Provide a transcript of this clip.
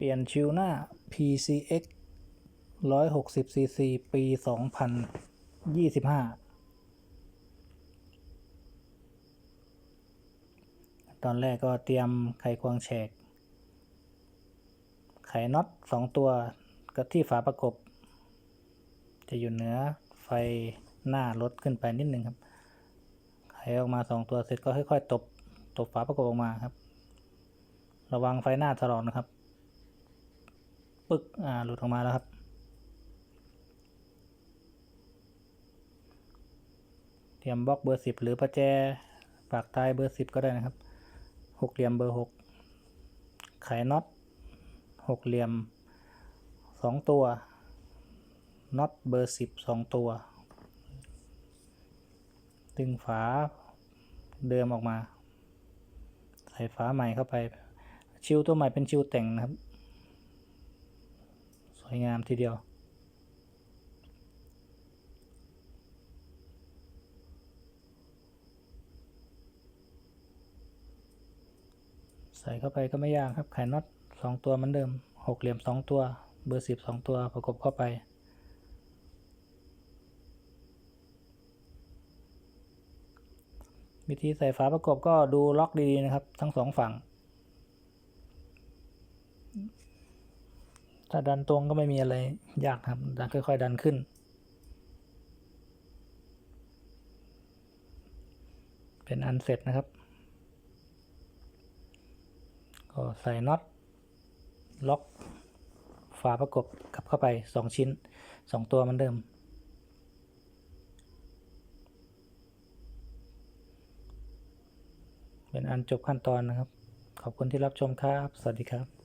เปลี่ยนชิวหน้า PCX 160 cc ปี 2025 ตอนแรกก็เตรียมไขควงแฉก ไขน็อตสองตัวกับที่ฝาประกบ จะอยู่เหนือไฟหน้ารถขึ้นไปนิดนึงครับ ไขออกมาสองตัวเสร็จก็ค่อยๆ ตบ ตบฝาประกบออกมาครับ ระวังไฟหน้าถลอกนะครับ ปึ๊กอ่าหลุดออกมาแล้วครับเตรียมบล็อกเบอร์สิบหรือประแจปากตายเบอร์สิบก็ได้นะครับ หกเหลี่ยมเบอร์หกไขน็อตหกเหลี่ยมสองตัวน็อตเบอร์สิบสองตัวดึงฝาเดิมออกมา ใส่ฝาใหม่เข้าไป ชิวตัวใหม่เป็นชิวแต่งนะครับ วยงามทีเดียว ใส่เข้าไปก็ไม่ยากครับไขน็อตสองตัวเหมือนเดิมหกเหลี่ยมสองตัวเบอร์สิบสองตัวประกบเข้าไปวิธีใส่ฝาประกบก็ดูล็อกดีๆนะครับ ทั้งสองฝั่ง ถ้าดันตรงก็ไม่มีอะไรยากครับดันค่อย ๆ ดันขึ้น เป็นอันเสร็จนะครับ ก็ใส่น็อตล็อกฝาประกบกลับเข้าไปสองชิ้นสองตัวเหมือนเดิม เป็นอันจบขั้นตอนนะครับ ขอบคุณที่รับชมครับ สวัสดีครับ